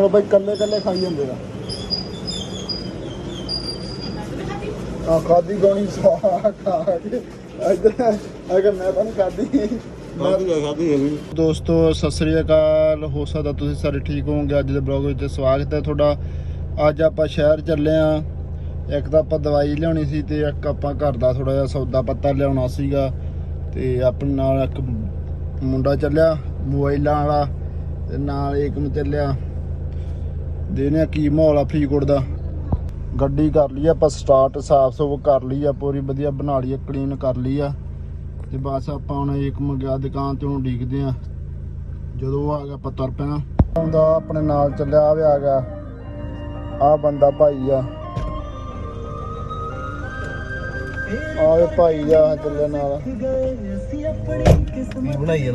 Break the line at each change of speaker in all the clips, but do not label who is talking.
ਉਹ ਬਈ ਕੱਲੇ ਕੱਲੇ ਖਾਈ ਜਾਂਦੇ ਆ। ਆ ਖਾਦੀ ਗੋਣੀ ਸਾ ਖਾ ਕੇ। ਇੱਧਰ ਅਗਰ ਮੈਂ ਤਾਂ ਨਹੀਂ ਖਾਦੀ। ਮੈਂ ਦੋਸਤੋ ਸਤਿ ਸ੍ਰੀ ਅਕਾਲ। ਹੋ ਸਕਦਾ ਤੁਸੀਂ ਸਾਰੇ ਠੀਕ ਹੋਵੋਗੇ। ਅੱਜ ਦੇ ਬਲੌਗ ਵਿੱਚ ਸਵਾਗਤ ਹੈ ਤੁਹਾਡਾ। ਅੱਜ ਆਪਾਂ ਸ਼ਹਿਰ ਚੱਲੇ ਆ। ਇੱਕ ਤਾਂ ਆਪਾਂ ਦਵਾਈ ਲਿਆਉਣੀ ਸੀ ਤੇ ਇੱਕ ਆਪਾਂ ਘਰ ਦਾ ਥੋੜਾ ਜਿਹਾ ਸੌਦਾ ਪੱਤਾ ਲਿਆਉਣਾ ਸੀਗਾ। ਤੇ ਆਪਣੇ ਨਾਲ ਇੱਕ ਮੁੰਡਾ ਚੱਲਿਆ ਮੋਬਾਈਲਾਂ ਵਾਲਾ। ਤੇ ਨਾਲ ਏਕਮ ਚੱਲਿਆ। ਦੇਨੇ ਕੀ ਮਾਹੌਲ ਆ ਫਰੀਦਕੋਟ ਦਾ। ਗੱਡੀ ਕਰ ਲਈ ਆਪਾਂ ਸਟਾਰਟ ਸਾਫ਼ ਸੁਫ ਕਰ ਲਈ ਆ, ਪੂਰੀ ਵਧੀਆ ਬਣਾ ਲਈ ਆ ਕਲੀਨ ਕਰ ਲਈ ਆ। ਤੇ ਬਸ ਆਪਾਂ ਹੁਣ ਏਕਮ ਗਿਆ ਦੁਕਾਨ ਤੇ ਉਹਨੂੰ ਡੀਕਦੇ ਆ ਜਦੋਂ ਆ ਗਿਆ ਆਪਾਂ ਤੁਰ ਪੈਣਾ। ਆਉਂਦਾ ਆਪਣੇ ਨਾਲ ਚੱਲਿਆ, ਆ ਆ ਗਿਆ। ਆ ਬੰਦਾ ਭਾਈ ਆ। ਆਵੇ ਭਾਈ ਆ ਚੱਲੇ ਨਾਲ।
ਕੀ ਬਣਾਈ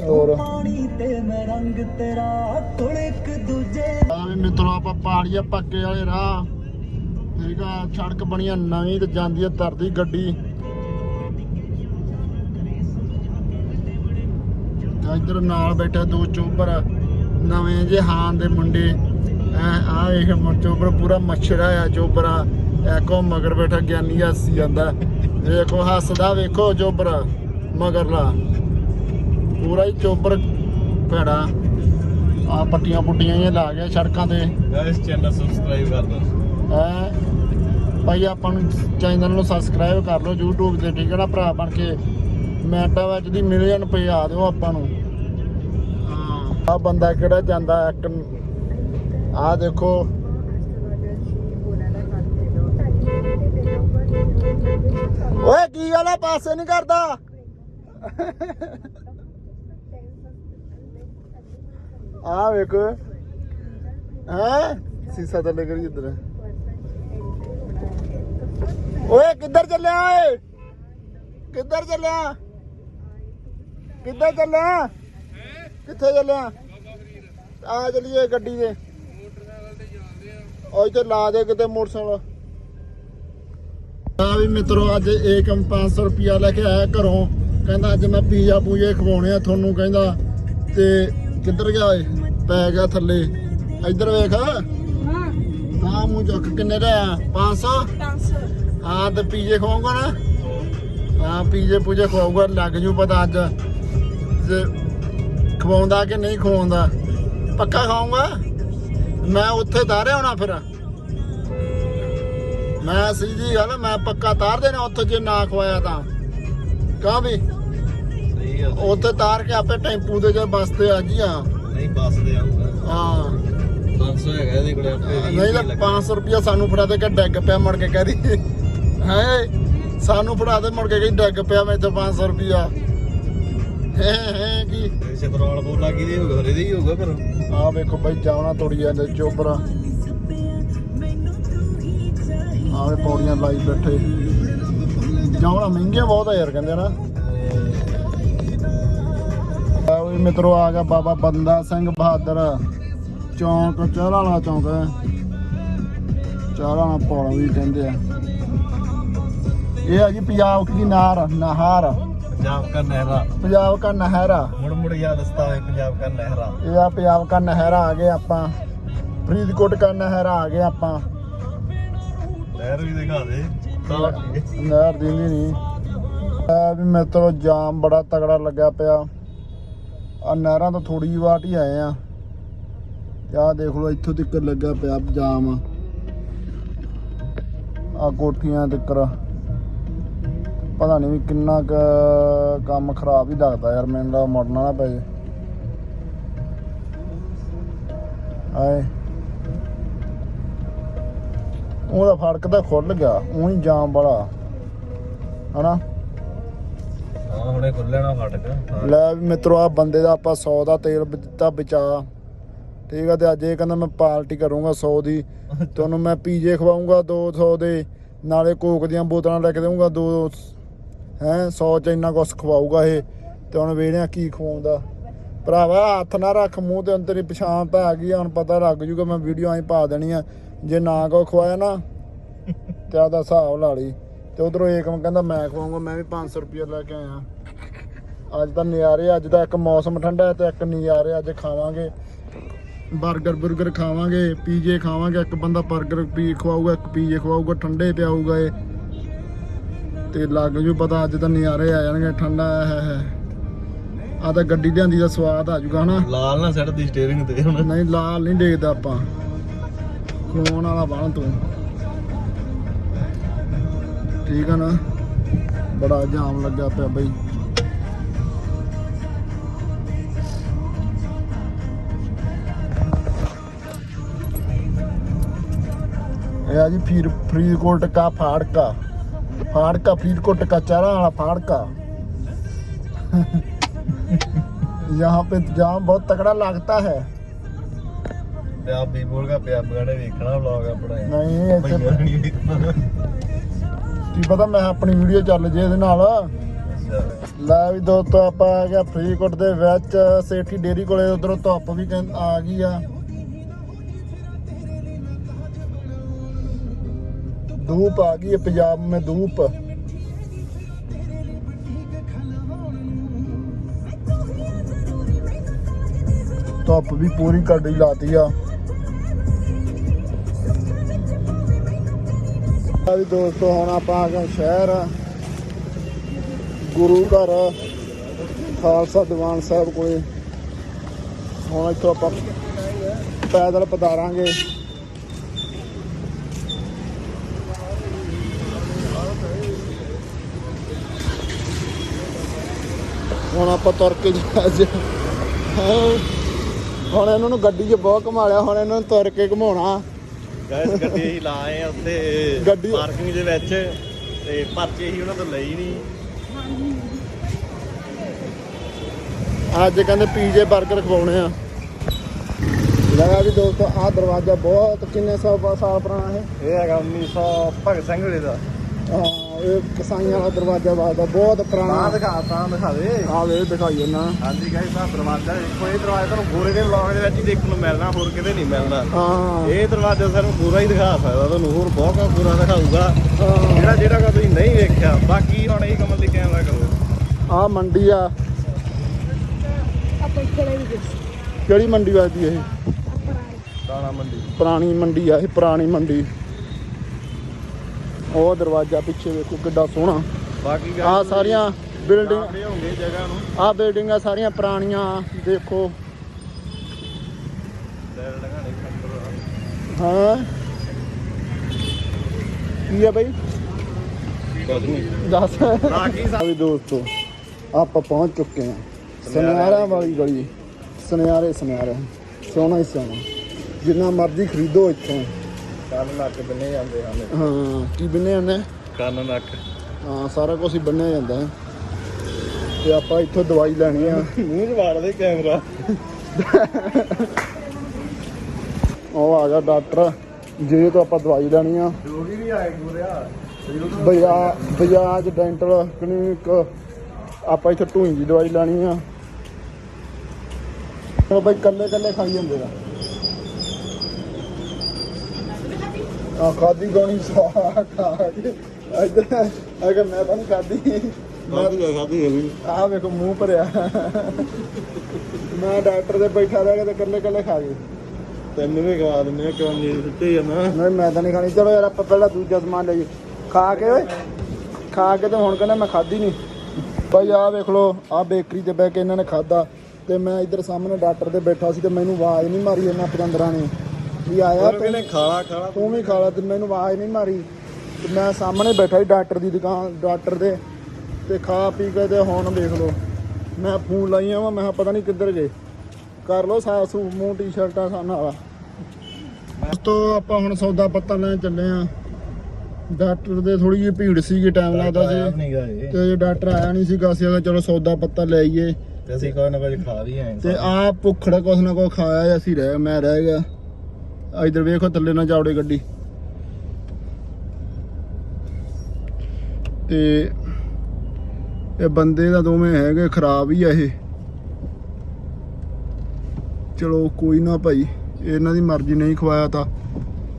ਹੈ ਨਾ ਬਣਾ ਬਣਾਈ ਹੈ
ਹੋਰ ਆਵੇ ਮਿੱਤਰੋ ਆਪਾਂ ਪਹਾੜੀਆ ਪੱਕੇ ਵਾਲੇ ਰਾਹ। ਠੀਕ ਆ, ਸੜਕ ਬਣੀ ਨਵੀਂ ਤੇ ਜਾਂਦੀ ਆ ਤਰਦੀ ਗੱਡੀ। ਇੱਧਰ ਨਾਲ ਬੈਠਾ ਦੋ ਚੋਬਰ, ਨਵੇਂ ਜੇ ਹਾਨ ਦੇ ਮੁੰਡੇ। ਆ ਵੇਖ ਚੋਬਰ, ਪੂਰਾ ਮੱਛਰ ਆ ਚੋਬਰਾ। ਐਕੋ ਮਗਰ ਬੈਠਾ ਗਿਆਨੀ ਹੱਸੀ ਜਾਂਦਾ। ਵੇਖੋ, ਹੱਸਦਾ ਵੇਖੋ ਚੋਬਰ, ਮਗਰਲਾ। ਪੂਰਾ ਹੀ ਚੋਬਰ ਭੈੜਾ। ਆ ਪੱਟੀਆਂ ਪੁੱਟੀਆਂ ਇਹ ਲਾ ਗਿਆ ਸੜਕਾਂ ਤੇ।
ਗਾਇਸ ਚੈਨਲ ਸਬਸਕ੍ਰਾਈਬ ਕਰ ਦਿਓ।
ਹੈ? ਭਾਈ ਆਪਾਂ ਨੂੰ ਚੈਨਲ ਨੂੰ ਸਬਸਕ੍ਰਾਈਬ ਕਰ ਲਓ YouTube ਤੇ ਠੀਕ ਹੈ ਨਾ ਭਰਾ ਬਣ ਕੇ। ਮਿੰਟਾਂ ਵਿੱਚ ਦੀ ਮਿਲੀਅਨ ਪਹੁੰਚਾ ਦਿਓ ਆਪਾਂ ਨੂੰ। ਆ ਬੰਦਾ ਕਿਹੜਾ ਜਾਂਦਾ ਇੱਕ ਆ ਦੇਖੋ। ਓਏ ਕੀ ਗੱਲ ਆ? ਪਾਸੇ ਨਹੀਂ ਕਰਦਾ। ਆ ਵੇਖੋ। ਹੈ? ਸੀਸਾ ਤਾਂ ਲੱਗ ਇੱਧਰ। ਓਏ, ਕਿੱਧਰ ਚੱਲਿਆ ਓਏ? ਕਿੱਧਰ ਚੱਲਿਆ? ਕਿੱਧਰ ਚੱਲਿਆ? ਕਿੱਥੇ ਚੱਲਿਆ? ਆ ਚਲੀਏ ਗੱਡੀ ਦੇ ਉਹ ਇੱਥੇ ਲਾ ਦੇ ਕਿਤੇ ਮੋਟਰਸਾਈਕਲ। ਆ ਵੀ ਮਿੱਤਰੋ, ਅੱਜ ਏਕਮ 500 ਰੁਪਿਆ ਲੈ ਕੇ ਆਇਆ ਘਰੋਂ। ਕਹਿੰਦਾ ਅੱਜ ਮੈਂ ਪੀਜ਼ਾ ਪੂਜੇ ਖਵਾਉਣੇ ਆ, ਤੁਹਾਨੂੰ ਕਹਿੰਦਾ। ਤੇ ਕਿੱਧਰ ਗਿਆ ਓਏ? ਪੈ ਗਿਆ ਥੱਲੇ। ਇੱਧਰ ਵੇਖ। ਹਾਂ। ਮੂੰਹ ਚੁੱਕ ਕਿੰਨੇ ਦਾ ਆ? 500 ਹਾਂ ਤੇ ਪੀਜੇ ਖਵਾਉਂਗਾ ਨਾ? ਹਾਂ ਪੀਜੇ ਪੂਜੇ ਖਵਾਊਗਾ ਲੱਗ ਜੂ ਪਤਾ ਅੱਜ। ਤੇ ਖਵਾਉਂਦਾ ਕਿ ਨਹੀਂ ਖਵਾਉਂਦਾ? ਪੱਕਾ ਖਾਊਂਗਾ? ਮੈਂ ਉੱਥੇ ਤਾਰਿਆ ਹੋਣਾ ਫਿਰ। ਮੈਂ ਸਿੱਧੀ ਗੱਲ ਮੈਂ ਪੱਕਾ ਤਾਰ ਦੇਣਾ ਉੱਥੇ ਜੇ ਨਾ ਖਵਾਇਆ ਤਾਂ। ਕਹਾਂ ਵੀ?
ਸਹੀ ਆ
ਉੱਥੇ ਤਾਰ ਕੇ ਆਪੇ ਟੈਂਪੂ ਤੇ ਜਾਂ ਬੱਸ ਤੇ ਆ ਜੀ ਆ
ਨਹੀਂ ਬੱਸ ਦੇ ਆਊਗਾ
ਹਾਂ।
500 ਹੈਗਾ ਇਹਦੇ ਕੋਲੇ ਆਪੇ
ਨਹੀਂ ਤਾਂ
ਲੱਗਾ।
500 ਰੁਪਿਆ ਸਾਨੂੰ ਫੜਾ ਦੇ ਕੇ ਡੈਗ ਪਿਆ ਮੁੜ ਕੇ ਕਹਦੀ। ਹੈ? ਸਾਨੂੰ ਫੜਾ ਦੇ ਮੁੜ ਕੇ ਕਹੀ ਡੈਗ ਪਿਆ ਮੈਂ ਇੱਥੇ 500 ਰੁਪਿਆ ਹੈ ਹੈ ਕੀ?
ਵੈਸੇ ਪੈਟਰੋਲ ਬੋਲਾ ਕਿਹਦੇ ਹੋਊਗਾ? ਹਰੇ ਦੇ ਹੀ ਹੋਊਗਾ ਫਿਰ
ਆ ਵੇਖੋ ਬਾਈ ਜਾਵਣਾ ਤੋੜੀ ਜਾਂਦੇ ਚੋਬਰਾ। ਆਵੇ ਪੌੜੀਆਂ ਲਾਈ ਬੈਠੇ। ਜਾਵਣਾ ਮਹਿੰਗੀਆਂ ਬਹੁਤ ਆ ਯਾਰ ਕਹਿੰਦੇ ਨਾ। ਮਿੱਤਰੋ ਆ ਗਿਆ ਬਾਬਾ ਬੰਦਾ ਸਿੰਘ ਬਹਾਦਰ। ਚੌਂਕ ਚਾਹ ਵਾਲਾ ਚੌਂਕ ਹੈ। ਚਾਹ ਵਾਲਾ ਪੌੜਾ ਵੀ ਕਹਿੰਦੇ ਆ। ਇਹ ਆ ਜੀ ਪੰਜਾਬ ਕੀ ਨਾਰ ਨਹਾਰ।
ਪੰਜਾਬ ਦਾ ਨਹਿਰਾ।
ਪੰਜਾਬ ਦਾ ਨਹਿਰਾ।
ਮੁੜ ਮੁੜ ਯਾਦ ਸਤਾ ਹੈ ਪੰਜਾਬ ਦਾ ਨਹਿਰਾ।
ਇਹ ਆ ਪੰਜਾਬ ਕਾ ਨਹਿਰਾ ਆ ਗਏ ਆਪਾਂ। ਫਰੀਦਕੋਟ ਕਾ ਨਹਿਰਾ ਆ ਗਏ ਆਪਾਂ।
ਨਹਿਰ ਵੀ ਦਿਖਾ ਦੇ।
ਨਹਿਰ ਦੀ। ਨਹੀਂ ਆ ਵੀ ਤੋਂ ਜਾਮ ਬੜਾ ਤਗੜਾ ਲੱਗਿਆ ਪਿਆ। ਆ ਨਹਿਰਾਂ ਤੋਂ ਥੋੜੀ ਜਿਹੀ ਵਾਟ ਹੀ ਆਏ ਆ। ਆ ਦੇਖ ਲਓ, ਇੱਥੋਂ ਤੱਕ ਲੱਗਾ ਪਿਆ ਜਾਮ। ਆ ਕੋਠੀਆਂ ਤੱਕ। ਪਤਾ ਨਹੀਂ ਵੀ ਕਿੰਨਾ ਕੁ ਕੰਮ ਖਰਾਬ ਹੀ ਲੱਗਦਾ ਯਾਰ, ਮੈਨੂੰ ਤਾਂ ਮੁੜਨਾ ਨਾ ਪਏ। ਆਏ। ਉਹਦਾ ਫੜਕ ਤਾਂ ਖੁੱਲ ਗਿਆ, ਉਹੀ ਜਾਮ ਵਾਲਾ। ਹਨਾ?
ਹਾਂ ਹੁਣੇ ਖੁੱਲਣਾ ਫਟਕ
ਲੈ ਵੀ ਮਿੱਤਰੋ ਆ ਬੰਦੇ ਦਾ ਆਪਾਂ 100 ਦਾ ਤੇਲ ਦਿੱਤਾ ਬਚਾ। ਠੀਕ ਆ ਤੇ ਅੱਜ ਇਹ ਕਹਿੰਦਾ ਮੈਂ ਪਾਰਟੀ ਕਰੂੰਗਾ 100 ਦੀ। ਤੁਹਾਨੂੰ ਮੈਂ ਪੀਜੇ ਖਵਾਉਂਗਾ 200 ਦੇ ਨਾਲੇ ਕੋਕ ਦੀਆਂ ਬੋਤਲਾਂ ਲੈ ਕੇ ਦੇਵਾਂਗਾ ਦੋ ਹੈ 100 ਚ ਇੰਨਾ ਕੁਛ ਖਵਾਊਗਾ ਇਹ ਤੇ ਹੁਣ ਵੇਖਦੇ ਆ ਕੀ ਖਵਾਉਂਦਾ। ਭਰਾਵਾ ਹੱਥ ਨਾ ਰੱਖ ਮੂੰਹ ਤੇ ਅੰਦਰ ਹੀ ਪਛਾਣ ਤਾਂ ਆ ਗਈ ਆ, ਹੁਣ ਪਤਾ ਲੱਗ ਜੂਗਾ ਮੈਂ ਵੀਡੀਓ ਐਂ ਪਾ ਦੇਣੀ ਆ। ਜੇ ਨਾ ਕੋ ਖਵਾਇਆ ਨਾ ਤੇ ਆਦਾ ਹਿਸਾਬ ਲਾ ਲਈ। ਤੇ ਉਧਰੋਂ ਏਕਮ ਕਹਿੰਦਾ ਮੈਂ ਖਵਾਉਂਗਾ ਮੈਂ ਵੀ 500 ਰੁਪਏ ਲੈ ਕੇ ਆਇਆ। ਅੱਜ ਤਾਂ ਨਜ਼ਾਰੇ ਅੱਜ ਦਾ ਇੱਕ ਮੌਸਮ ਠੰਡਾ ਹੈ ਤੇ ਇੱਕ ਨਜ਼ਾਰੇ ਅੱਜ ਖਾਵਾਂਗੇ। 버ਗਰ ਬੁਰਗਰ ਖਾਵਾਂਗੇ ਪੀਜੇ ਖਾਵਾਂਗੇ ਇੱਕ ਬੰਦਾ 버ਗਰ ਪੀ ਖਵਾਊਗਾ ਇੱਕ ਪੀਜੇ ਖਵਾਊਗਾ ਠੰਡੇ ਪਿਆਊਗਾ ਇਹ। ਤੇ ਲੱਗ ਜੂ ਪਤਾ ਅੱਜ ਤਾਂ ਨਜ਼ਾਰੇ ਆ ਜਾਣਗੇ ਠੰਡਾ ਹੈ ਹੈ ਆ ਤਾਂ ਗੱਡੀ ਲਿਆਂਦੀ ਦਾ ਸਵਾਦ ਆ ਜਾਊਗਾ ਹਨਾ?
ਲਾਲ ਨਾ ਸੈੱਟ ਦੀ ਸਟੀਅਰਿੰਗ ਤੇ ਹੁਣ
ਨਹੀਂ ਲਾਲ ਨਹੀਂ ਦੇਖਦਾ ਆਪਾਂ। ਖਵਾਉਣ ਵਾਲਾ ਬਣ ਤੂੰ। ਠੀਕ ਆ ਨਾ ਬੜਾ ਜਾਮ ਲੱਗਾ ਪਿਆ ਬਈ ਇਹ ਆ ਜੀ ਫੀਰ ਫਰੀਦਕੋਟ ਕਾ ਫਾੜਕਾ फाड़का फरीदकोट का चारा वाला फाड़का यहाँ पे जाम बहुत तगड़ा लगता है
ਪੰਜਾਬੀ ਬੋਲ ਗਿਆ ਪੰਜਾਬੀ ਗਾਣੇ ਵੇਖਣਾ ਵਲੌਗ ਆਪਣਾ
ਨਹੀਂ ਇੱਥੇ
ਭਈਆ ਨਹੀਂ ਵੇਖਣਾ
ਕੀ ਪਤਾ ਮੈਂ ਆਪਣੀ ਵੀਡੀਓ ਚੱਲ ਜੇ ਇਹਦੇ ਨਾਲ
ਅੱਛਾ
ਲੈ ਵੀ ਦੋਸਤੋ ਆਪਾਂ ਆ ਗਿਆ ਫਰੀਦਕੋਟ ਦੇ ਵਿੱਚ ਸੇਠੀ ਡੇਰੀ ਕੋਲੇ ਉਧਰੋਂ ਧੁੱਪ ਵੀ ਕਹਿੰ- ਆ ਗਈ ਆ धूप आ गई है पंजाब में धूप ਧੁੱਪ ਵੀ ਪੂਰੀ ਕੱਢੀ ਲਾਤੀ ਆ ਆ ਵੀ ਦੋਸਤੋ, ਹੁਣ ਆਪਾਂ ਆ ਗਏ ਸ਼ਹਿਰ। ਗੁਰੂ ਘਰ, ਖਾਲਸਾ ਦੀਵਾਨ ਸਾਹਿਬ ਕੋਲੇ। ਹੁਣ ਇੱਥੋਂ ਆਪਾਂ ਪੈਦਲ ਪਧਾਰਾਂਗੇ। ਹੁਣ ਆਪਾਂ ਤੁਰ ਕੇ ਜਾ ਹੁਣ ਇਹਨਾਂ ਨੂੰ ਗੱਡੀ 'ਚ ਬਹੁਤ ਘੁਮਾਲਿਆ ਹੁਣ ਇਹਨਾਂ ਨੂੰ ਤੁਰ ਕੇ ਘੁਮਾਉਣਾ।
ਗਾਇਸ ਗੱਡੀ ਹੀ ਲਾਏ ਆ ਉੱਥੇ
ਗੱਡੀ-
ਪਾਰਕਿੰਗ ਦੇ ਵਿੱਚ ਤੇ ਪਰਚੇ ਹੀ ਉਹਨਾਂ ਤੋਂ ਲਈ ਨਹੀਂ।
ਅੱਜ ਕਹਿੰਦੇ ਪੀਜੇ 버ਗਰ ਖਵਾਉਣੇ ਆ। ਲਗਾ ਵੀ ਦੋਸਤੋ ਆਹ ਦਰਵਾਜ਼ਾ ਬਹੁਤ ਕਿੰਨੇ ਸੌ ਸਾਲ ਪੁਰਾਣਾ ਹੈ
ਇਹ ਹੈਗਾ 1900 ਭਗਤ ਸਿੰਘ ਵੇਲੇ ਦਾ।
ਹਾਂ। ਇਹ ਕਸਾਈਆਂ ਵਾਲਾ ਦਰਵਾਜ਼ਾ ਵਾਦਾ ਬਹੁਤ ਪੁਰਾਣਾ।
ਦਿਖਾ ਤਾਂ ਦਿਖਾ ਦੇ।
ਆ ਵੇ ਦਿਖਾਈਏ ਨਾ
ਹਾਂਜੀ ਗਾਇਸ ਆ ਦਰਵਾਜ਼ਾ ਦੇਖੋ ਇਹ ਦਰਵਾਜ਼ਾ ਤੁਹਾਨੂੰ ਗੋਰੇ ਦੇ ਵਲੌਗ ਦੇ ਵਿੱਚ ਹੀ ਦੇਖਣ ਨੂੰ ਮਿਲਣਾ ਹੋਰ ਕਿਤੇ ਨਹੀਂ ਮਿਲਣਾ।
ਹਾਂ।
ਇਹ ਦਰਵਾਜ਼ਾ ਸਾਨੂੰ ਪੂਰਾ ਹੀ ਦਿਖਾ ਸਕਦਾ ਤੁਹਾਨੂੰ ਹੋਰ ਬਹੁਤ ਕੁਝ ਪੂਰਾ ਦਿਖਾਊਗਾ।
ਹਾਂ।
ਜਿਹੜਾ ਜਿਹੜਾ ਕਾ ਤੁਸੀਂ ਨਹੀਂ ਵੇਖਿਆ ਬਾਕੀ ਹੁਣ ਇਹ ਕਮਲ ਦੀ ਕੈਮਰਾ ਕਰੋ।
ਆਹ ਮੰਡੀ ਆ।
ਆਪਾਂ ਕਿਹੜੇ ਵੀ ਗਏ।
ਕਿਹੜੀ ਮੰਡੀ ਵੱਜਦੀ ਇਹ?
ਮੰਡੀ।
ਪੁਰਾਣੀ ਮੰਡੀ ਆ ਇਹ ਪੁਰਾਣੀ ਮੰਡੀ। ਉਹ ਦਰਵਾਜ਼ਾ ਪਿੱਛੇ ਵੇਖੋ ਕਿੱਡਾ ਸੋਹਣਾ।
ਬਾਕੀ
ਆ ਸਾਰੀਆਂ ਬਿਲਡਿੰਗ
ਹੋਣਗੇ ਜਗ੍ਹਾ ਨੂੰ।
ਆ ਬਿਲਡਿੰਗਾਂ ਸਾਰੀਆਂ ਪੁਰਾਣੀਆਂ ਦੇਖੋ। ਹਾਂ। ਕੀ ਆ ਬਈ? ਦੱਸ। ਵੀ ਦੋਸਤੋ ਆਪਾਂ ਪਹੁੰਚ ਚੁੱਕੇ ਹਾਂ। ਸੁਨਿਆਰਾਂ ਵਾਲੀ ਗਲੀ। ਸੁਨਿਆਰੇ ਸੁਨਿਆਰੇ ਸੋਹਣਾ ਹੀ ਸੋਹਣਾ। ਜਿੰਨਾ ਮਰਜ਼ੀ ਖਰੀਦੋ ਇੱਥੋਂ।
ਕੰਨ ਨੱਕ ਬੰਨੇ ਜਾਂਦੇ ਹਨ।
ਹਾਂ ਕੀ ਬੰਨੇ ਹੁੰਦੇ
ਕੰਨ ਨੱਕ।
ਹਾਂ ਸਾਰਾ ਕੁਝ ਹੀ ਬੰਨਿਆ ਜਾਂਦਾ ਹੈ। ਤੇ ਆਪਾਂ ਇੱਥੋਂ ਦਵਾਈ ਲੈਣੀ ਆ।
ਮੂੰਹ 'ਚ ਵਾੜਦੇ ਕੈਮਰਾ।
ਉਹ ਆ ਗਿਆ ਡਾਕਟਰ। ਜਿਹਦੇ ਤੋਂ ਆਪਾਂ ਦਵਾਈ ਲੈਣੀ ਆ।
ਜੋਗੀ ਵੀ ਆਏ ਗੁਰਿਆ
ਬਜਾ ਬਜਾਜ ਡੈਂਟਲ ਕਲੀਨਿਕ। ਆਪਾਂ ਇੱਥੇ ਢੂਈ ਦੀ ਦਵਾਈ ਲੈਣੀ ਆ। ਉਹ ਬਈ ਕੱਲੇ ਕੱਲੇ ਖਾਈ ਜਾਂਦੇ ਆ। ਆ ਖਾਦੀ ਗੋਣੀ ਸਾ ਖਾ ਕੇ। ਇੱਧਰ ਅਗਰ ਮੈਂ ਤਾਂ ਨਹੀਂ ਖਾਦੀ
ਬਾਕੀ ਜਾ ਖਾਦੀ ਹੋਈ
ਆਹ ਵੇਖੋ ਮੂੰਹ ਭਰਿਆ। ਮੈਂ ਡਾਕਟਰ ਦੇ ਬੈਠਾ ਰਹਿ ਕੇ ਤੇ ਕੱਲੇ ਕੱਲੇ ਖਾ ਗਏ।
ਤੈਨੂੰ ਵੀ ਖਵਾ ਦਿੰਦੇ ਆ ਕਿਉਂ ਨਹੀਂ ਦਿੱਤੇ ਆ ਨਾ।
ਨਹੀਂ ਮੈਂ ਤਾਂ ਨਹੀਂ ਖਾਣੀ। ਚਲੋ ਯਾਰ ਆਪਾਂ ਪਹਿਲਾਂ ਦੂਜਾ ਸਮਾਨ ਲਈਏ ਖਾ ਕੇ ਓਏ। ਖਾ ਕੇ ਤੇ ਹੁਣ ਕਹਿੰਦਾ ਮੈਂ ਖਾਦੀ ਨਹੀਂ। ਭਾਈ ਆਹ ਵੇਖ ਲਓ ਆਹ ਬੇਕਰੀ ਤੇ ਬਹਿ ਕੇ ਇਹਨਾਂ ਨੇ ਖਾਦਾ ਤੇ ਮੈਂ ਇੱਧਰ ਸਾਹਮਣੇ ਡਾਕਟਰ ਦੇ ਬੈਠਾ ਸੀ ਤੇ ਮੈਨੂੰ ਆਵਾਜ਼ ਨਹੀਂ ਮਾਰੀ ਇਹਨਾਂ ਪਤੰਦਰਾਂ ਨੇ। ਵੀ ਆਇਆ ਤੂੰ
ਕਹਿੰਦੇ ਖਾਣਾ ਖਾਣਾ
ਤੂੰ ਵੀ ਖਾ ਲਾ ਤੇ ਮੈਨੂੰ ਆਵਾਜ਼ ਨਹੀਂ ਮਾਰੀ। ਤੇ ਮੈਂ ਸਾਹਮਣੇ ਬੈਠਾ ਸੀ ਡਾਕਟਰ ਦੀ ਦੁਕਾਨ ਡਾਕਟਰ ਦੇ। ਤੇ ਖਾ ਪੀ ਕੇ ਤੇ ਹੁਣ ਵੇਖ ਲਓ। ਮੈਂ ਫੋਨ ਲਾਈਆਂ ਵਾ ਮੈਂ ਕਿਹਾ ਪਤਾ ਨਹੀਂ ਕਿੱਧਰ ਗਏ। ਕਰ ਲਓ ਸੂਫ ਮੂੰਹ ਟੀ-ਸ਼ਰਟਾਂ ਸਾਨਾ ਵਾਲਾ। ਉਸ ਤੋਂ ਆਪਾਂ ਹੁਣ ਸੌਦਾ ਪੱਤਾ ਲੈਣ ਚੱਲੇ ਆ। ਡਾਕਟਰ ਦੇ ਥੋੜੀ ਜਿਹੀ ਭੀੜ ਸੀਗੀ ਟਾਈਮ ਲੱਗਦਾ ਸੀ। ਤੇ ਜੇ ਡਾਕਟਰ ਆਇਆ ਨਹੀਂ ਸੀਗਾ ਅਸੀਂ ਕਿਹਾ ਚਲੋ ਸੌਦਾ ਪੱਤਾ ਲੈ ਆਈਏ।
ਤੇ ਅਸੀਂ ਕੋਈ ਨਾ ਕੁਝ ਖਾ ਵੀ ਆਏ
ਤੇ ਆ ਭੁੱਖੜਾ ਕੁਛ ਨਾ ਕੁਛ ਖਾਇਆ ਅਸੀਂ ਰਹਿ ਮੈਂ ਰਹਿ ਗਿਆ। ਇਧਰ ਵੇਖੋ ਥੱਲੇ ਨਾ ਜਾਵੜੇ ਗੱਡੀ। ਤੇ ਇਹ ਬੰਦੇ ਦਾ ਦੋਵੇਂ ਹੈਗੇ ਖਰਾਬ ਹੀ ਆ ਇਹ। ਚਲੋ ਕੋਈ ਨਾ ਭਾਈ ਇਹਨਾਂ ਦੀ ਮਰਜ਼ੀ ਨਹੀਂ ਖਵਾਇਆ ਤਾਂ।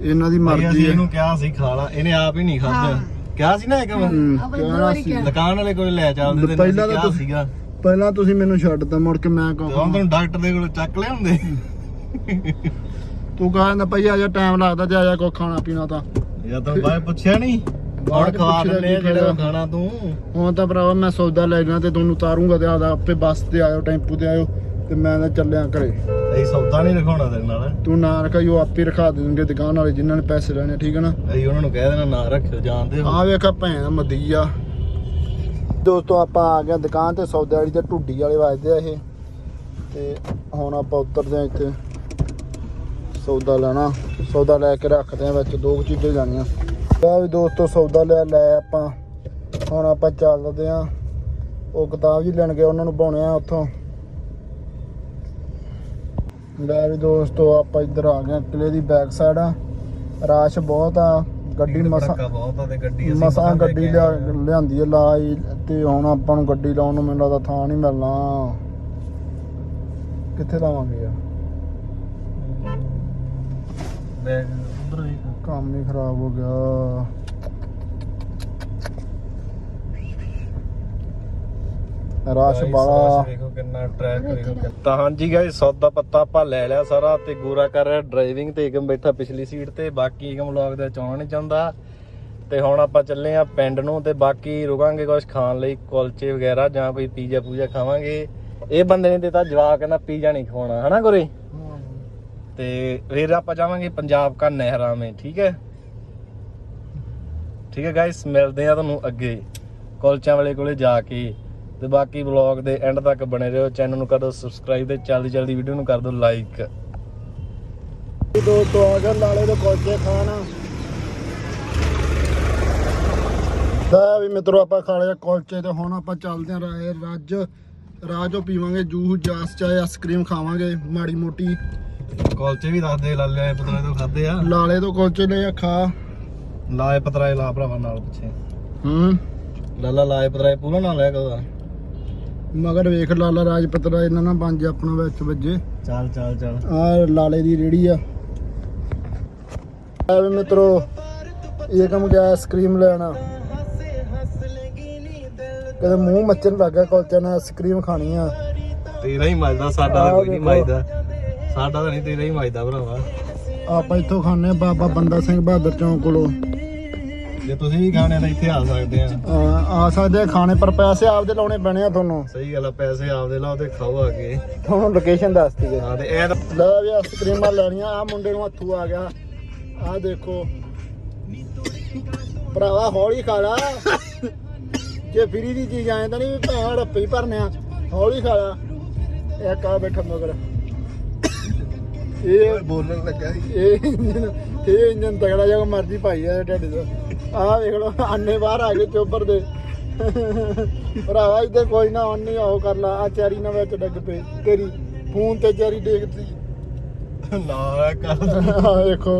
ਇਹਨਾਂ ਦੀ
ਮਰਜ਼ੀ
ਹੈ।
ਇਹਨੂੰ ਕਿਹਾ ਸੀ ਖਾ ਲਾ ਇਹਨੇ ਆਪ ਹੀ ਨਹੀਂ ਖਾਧਾ। ਕਿਹਾ ਸੀ ਨਾ ਇੱਕ ਵਾਰ। ਦੁਕਾਨ ਵਾਲੇ ਕੋਲ ਲੈ ਚੱਲਦੇ ਤੇ
ਪਹਿਲਾਂ ਤਾਂ
ਸੀਗਾ।
ਪਹਿਲਾਂ ਤੁਸੀਂ ਮੈਨੂੰ ਛੱਡਤਾ ਮੁੜ ਕੇ ਮੈਂ ਕਹਾਂ
ਤੁਹਾਨੂੰ ਡਾਕਟਰ ਦੇ ਕੋਲ ਚੱਕ ਲਿਆਉਂਦੇ।
ਤੂੰ ਕਹਿੰਦਾ ਭਾਈ ਆ ਜਾ ਟਾਈਮ ਲੱਗਦਾ ਤੇ ਆ ਜਾ ਕੋਈ ਖਾਣਾ ਪੀਣਾ ਤਾਂ।
ਜਾਂ ਤਾਂ ਬਾਈ ਪੁੱਛਿਆ ਨਹੀਂ
ਚ
ਖਵਾ ਦਿੰਦੇ ਜਿਹੜਾ। ਖਾਣਾ ਤੂੰ।
ਹੁਣ ਤਾਂ ਭਰਾਵਾ ਮੈਂ ਸੌਦਾ ਲੈ ਜਾਣਾ ਤੇ ਤੁਹਾਨੂੰ ਉਤਾਰੂੰਗਾ ਤੇ ਆਦਾ ਆਪੇ ਬੱਸ ਤੇ ਆਇਓ ਟੈਂਪੂ ਤੇ ਆਇਓ ਤੇ ਮੈਂ ਤਾਂ ਚੱਲਿਆ ਘਰੇ।
ਅਸੀਂ ਸੌਦਾ ਨਹੀਂ ਰਖਾਉਣਾ ਤੇਰੇ ਨਾਲ।
ਤੂੰ ਨਾ ਉਹ ਆਪੇ ਰਖਾ ਦੇਣਗੇ ਦੁਕਾਨ ਵਾਲੇ ਜਿਨ੍ਹਾਂ ਨੇ ਪੈਸੇ ਲੈਣੇ ਠੀਕ ਹੈ ਨਾ?
ਅਸੀਂ ਉਹਨਾਂ ਨੂੰ ਕਹਿ ਦੇਣਾ ਨਾ ਰੱਖਿਓ ਜਾਣਦੇ ਹੋ
ਆ ਵੇਖਾ ਭੈਣ ਮਦੀ ਆ ਦੋਸਤੋ ਆਪਾਂ ਆ ਗਏ ਦੁਕਾਨ ਤੇ ਸੌਦੇ ਵਾਲੀ ਤੇ ਢੁੱਡੀ ਵਾਲੇ ਵੱਜਦੇ ਆ ਇਹ। ਤੇ ਹੁਣ ਆਪਾਂ ਉਤਰਦੇ ਆ ਇੱਥੇ। ਸੌਦਾ ਲੈਣਾ। ਸੌਦਾ ਲੈ ਕੇ ਰੱਖਦੇ ਆ ਵਿੱਚ ਦੋ ਚੀਜ਼ਾਂ ਜਾਣੀਆਂ। ਲੈ ਵੀ ਦੋਸਤੋ ਸੌਦਾ ਲਿਆ ਲੈ ਆਪਾਂ। ਹੁਣ ਆਪਾਂ ਚੱਲਦੇ ਆ। ਉਹ ਕਿਤਾਬ ਜੀ ਲੈਣ ਗਏ ਉਹਨਾਂ ਨੂੰ ਪਾਉਣੇ ਆ ਉੱਥੋਂ। ਲੈ ਵੀ ਦੋਸਤੋ ਆਪਾਂ ਇੱਧਰ ਆ ਗਏ ਆ, ਕਿਲੇ ਦੀ ਬੈਕ ਸਾਈਡ ਆ। ਰਾਸ਼ ਬਹੁਤ ਆ ਗੱਡੀ ਮਸਾ
ਬਹੁਤ ਆ ਤੇ ਗੱਡੀ ਅਸੀਂ
ਮਸਾਂ
ਲੈ
ਗੱਡੀ
ਆ।
ਲਿਆਂਦੀ ਹੈ ਲਾਈ ਤੇ ਹੁਣ ਆਪਾਂ ਨੂੰ ਗੱਡੀ ਲਾਉਣ ਨੂੰ ਮੈਨੂੰ ਲੱਗਦਾ ਥਾਂ ਨਹੀਂ ਮਿਲਣਾ। ਕਿੱਥੇ ਲਾਵਾਂਗੇ ਆ
ਬੈਗ ਉਧਰ ਵੇਖ
ਕੰਮ ਹੀ ਖਰਾਬ ਹੋ ਗਿਆ। ਰਾਸ਼ ਬਾਲਾ।
ਵੇਖੋ ਕਿੰਨਾ ਟਰੈਕ ਵੇਖੋ ਕਿੰਨਾ- ਤਾਂ ਹਾਂਜੀ ਗਾਇਸ ਸੌਦਾ ਪੱਤਾ ਆਪਾਂ ਲੈ ਲਿਆ ਸਾਰਾ ਤੇ ਗੋਰਾ ਕਰ ਰਿਹਾ ਡਰਾਈਵਿੰਗ ਤੇ ਏਕਮ ਬੈਠਾ ਪਿਛਲੀ ਸੀਟ ਤੇ ਬਾਕੀ ਏਕਮ ਵਲੌਗ ਦੇ ਆਉਣਾ ਨਹੀਂ ਚਾਹੁੰਦਾ। ਤੇ ਹੁਣ ਆਪਾਂ ਚੱਲੇ ਆ ਪਿੰਡ ਨੂੰ ਤੇ ਬਾਕੀ ਰੁਕਾਂਗੇ ਕੁਝ ਖਾਣ ਲਈ ਕੁਲਚੇ ਵਗੈਰਾ ਜਾਂ ਕੋਈ ਪੀਜ਼ਾ ਪੂਜਾ ਖਾਵਾਂਗੇ। ਇਹ ਬੰਦੇ ਨੇ ਦਿੱਤਾ ਜਵਾਬ ਕਹਿੰਦਾ ਪੀਜ਼ਾ ਨਹੀਂ ਖਵਾਉਣਾ ਹਨਾ ਗੋਰੇ? ਤੇ ਫਿਰ ਆਪਾਂ ਜਾਵਾਂਗੇ ਪੰਜਾਬ ਕਾ ਨਹਿਰਾ ਮੇ, ਠੀਕ ਹੈ? ਠੀਕ ਹੈ ਗਾਇਸ ਮਿਲਦੇ ਆ ਤੁਹਾਨੂੰ ਅੱਗੇ ਕੁਲਚਿਆਂ ਵਾਲੇ ਕੋਲੇ ਜਾ ਕੇ। ਤੇ ਬਾਕੀ ਵਲੌਗ ਦੇ ਐਂਡ ਤੱਕ ਬਣੇ ਰਹੋ ਚੈਨਲ ਨੂੰ ਕਰੋ ਸਬਸਕ੍ਰਾਈਬ ਤੇ ਜਲਦੀ ਜਲਦੀ ਵੀਡੀਓ ਨੂੰ ਕਰ ਦਿਓ ਲਾਈਕ
ਦੋਸਤੋ ਆ ਗਿਆ ਲਾਲੇ ਦੇ ਕੋਚੇ ਖਾਣ ਦਾ ਵੀ ਮਿੱਤਰੋ ਆਪਾਂ ਖਾ ਲਿਆ ਕੁਲਚੇ ਤੇ ਹੁਣ ਆਪਾਂ ਚੱਲਦੇ ਆਂ ਰਾਏ ਰਾਜੋ ਪੀਵਾਂਗੇ ਜੂਸ ਜਾਸ ਚਾਹੇ ਆਈਸਕ੍ਰੀਮ ਖਾਵਾਂਗੇ, ਮਾੜੀ ਮੋਟੀ
ਕੁਲਚੇ ਵੀ ਦੱਸਦੇ ਲਾਲੇ ਪਤਰੇ ਤੋਂ ਖਾਦੇ ਆ।
ਲਾਲੇ ਤੋਂ ਕੁਲਚੇ ਲੈ ਆ ਖਾ
ਲਾਏ ਪਤਰਾਏ ਲਾ ਭਰਾਵਾ ਨਾਲ ਪਿੱਛੇ।
ਹੂੰ।
ਲਾਲਾ ਲਾਏ ਪਤਰਾਏ ਪੂਰਾ ਨਾਲ ਲੈ ਕਹਦਾ
ਮਗਰ ਵੇਖ ਲਾਲਾ ਰਾਜਪਤਰਾ ਇਹਨਾਂ ਨਾਲ ਬਣ ਜਾ ਆਪਣਾ ਵਿੱਚ ਵੱਜੇ।
ਚੱਲ ਚੱਲ ਚੱਲ।
ਆ ਲਾਲੇ ਦੀ ਰੇੜੀ ਆ। ਆ ਵੀ ਮਿੱਤਰੋ ਇਹ ਕੰਮ ਗਿਆ ਆਈਸਕ੍ਰੀਮ ਲੈਣਾ। ਕਦੇ ਮੂੰਹ ਮੱਚਣ ਲੱਗਾ ਕੁਲਚੇ ਨਾਲ ਆਈਸਕ੍ਰੀਮ ਖਾਣੀ ਆ।
ਤੇਰਾ ਹੀ ਮਜਦਾ ਸਾਡਾ ਕੋਈ ਨਹੀਂ। ਮਜਦਾ ਸਾਡਾ ਤਾਂ ਨਹੀਂ ਤੇਰਾ ਹੀ ਮਜਦਾ ਭਰਾਵਾ।
ਆਪਾਂ ਇੱਥੋਂ ਖਾਣੇ ਆ ਬਾਬਾ ਬੰਦਾ ਸਿੰਘ ਬਹਾਦਰ ਚੌਂਕ ਕੋਲੋਂ।
ਜੇ ਤੁਸੀਂ ਵੀ ਖਾਣੇ ਤਾਂ ਇੱਥੇ ਆ ਸਕਦੇ ਆ।
ਆ ਆ ਸਕਦੇ ਆ ਖਾਣੇ ਪਰ ਪੈਸੇ ਆਪਦੇ ਲਾਉਣੇ ਪੈਣੇ ਆ ਤੁਹਾਨੂੰ।
ਸਹੀ ਗੱਲ ਆ ਪੈਸੇ ਆਪਦੇ ਲਾਓ ਤੇ ਖਾਓ ਆ ਕੇ।
ਤੁਹਾਨੂੰ ਲੋਕੇਸ਼ਨ ਦੱਸਤੀ ਹੈ
ਹਾਂ ਤੇ ਇਹ ਤਾਂ
ਲੈ ਵੀ ਆਈਸਕ੍ਰੀਮਾਂ ਲੈਣੀਆਂ ਆ ਮੁੰਡੇ ਨੂੰ ਹੱਥੂ ਆ ਗਿਆ। ਆ ਦੇਖੋ। ਭਰਾਵਾ ਹੌਲੀ ਖਾ ਲਾ। ਜੇ ਫਰੀ ਦੀ ਚੀਜ਼ ਆਏ ਤਾਂ ਨਹੀਂ ਵੀ ਭੈਣ ਰੱਪੇ ਹੀ ਭਰਨੇ ਆ। ਹੌਲੀ ਖਾ ਲਾ। ਇੱਕ ਆ ਬੈਠਾ ਮਗਰ। ਇਹ
ਬੋਲਣ ਲੱਗਾ ਸੀ।
ਇਹ ਇੰਜਨ ਇਹ ਇੰਜਨ ਤਗੜਾ ਜਿਹਾ ਮਰਜ਼ੀ ਭਾਈ ਆ ਢੱਡ ਦਾ। ਆਹ ਵੇਖ ਲਓ ਆਨੇ ਬਾਹਰ ਆ ਗਏ ਚੋਬਰ ਦੇ। ਭਰਾਵਾ ਇੱਥੇ ਕੋਈ ਨਾ ਉਹਨੇ ਉਹ ਕਰ ਲਾ। ਆ ਚੈਰੀ ਨਾ ਵਿੱਚ ਡਿੱਗ ਪਈ ਤੇਰੀ ਫੋਨ ਤੇ ਚੈਰੀ ਡੇਗਦੀ
ਨਾ ਕਰ।
ਆ ਵੇਖੋ।